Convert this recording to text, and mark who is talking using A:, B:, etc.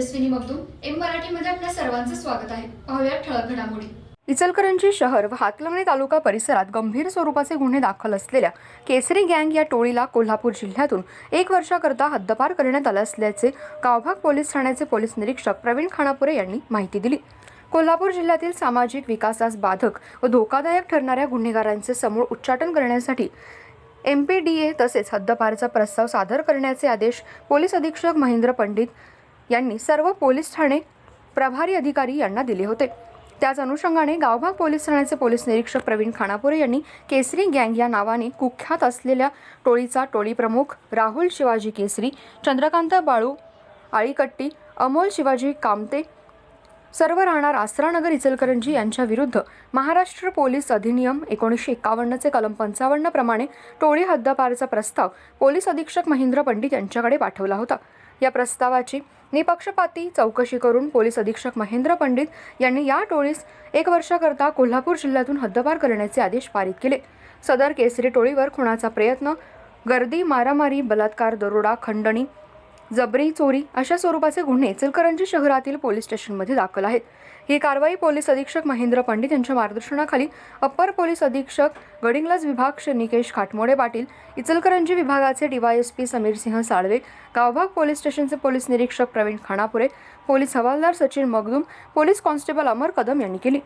A: Tejaswini Magdum M मराठीमध्ये आपल्या सर्वांचं स्वागत आहे. पाहूया ठळक घडामोडी.
B: इचलकरंजी शहर व हातलवणी तालुका परिसरात गंभीर स्वरूपाचे गुन्हे दाखल असलेल्या केसरी गँग या टोळीला कोल्हापूर जिल्ह्यातून एक वर्षाकरता हद्दपार करण्यात आलं असल्याचे गावभाग पोलीस ठाण्याचे पोलीस निरीक्षक प्रवीण खानापुरे यांनी माहिती दिली. कोल्हापूर जिल्ह्यातील सामाजिक विकासास बाधक व धोकादायक ठरणाऱ्या गुन्हेगारांचे समूळ उच्चाटन करण्यासाठी एम पी डी ए तसेच हद्दपारचा प्रस्ताव सादर करण्याचे आदेश पोलीस अधीक्षक महेंद्र पंडित यांनी सर्व पोलीस ठाणे प्रभारी अधिकारी यांना दिले होते. त्याच अनुषंगाने गावभाग पोलीस ठाण्याचे पोलीस निरीक्षक प्रवीण खानापुरे यांनी केसरी गँग या नावाने कुख्यात असलेल्या टोळीचा टोळी प्रमुख राहुल शिवाजी केसरी चंद्रकांत बाळू आळीकट्टी अमोल शिवाजी कामते सर्व राहणार आसरानगर इचलकरंजी यांच्या विरुद्ध महाराष्ट्र पोलीस अधिनियम एकोणीसशे एकावन्नचे कलम पंचावन्न प्रमाणे टोळी हद्दपारचा प्रस्ताव पोलीस अधीक्षक महेंद्र पंडित यांच्याकडे पाठवला होता. या प्रस्तावाची निपक्षपाती चौकशी करून पोलीस अधीक्षक महेंद्र पंडित यांनी या टोळीस एक वर्षाकरता कोल्हापूर जिल्ह्यातून हद्दपार करण्याचे आदेश पारित केले. सदर केसरी टोळीवर खुणाचा प्रयत्न गर्दी मारामारी बलात्कार दरोडा खंडणी जबरी चोरी अशा स्वरूपाचे गुन्हे इचलकरंजी शहरातील पोलीस स्टेशनमध्ये दाखल आहेत. ही कारवाई पोलीस अधीक्षक महेंद्र पंडित यांच्या मार्गदर्शनाखाली अप्पर पोलीस अधीक्षक गडिंग्लज विभाग श्री निकेश खाटमोडे पाटील इचलकरंजी विभागाचे डीवायएसपी समीरसिंह साळवे गावभाग पोलीस स्टेशनचे पोलीस निरीक्षक प्रवीण खानापुरे पोलीस हवालदार सचिन मगदूम पोलीस कॉन्स्टेबल अमर कदम यांनी केली.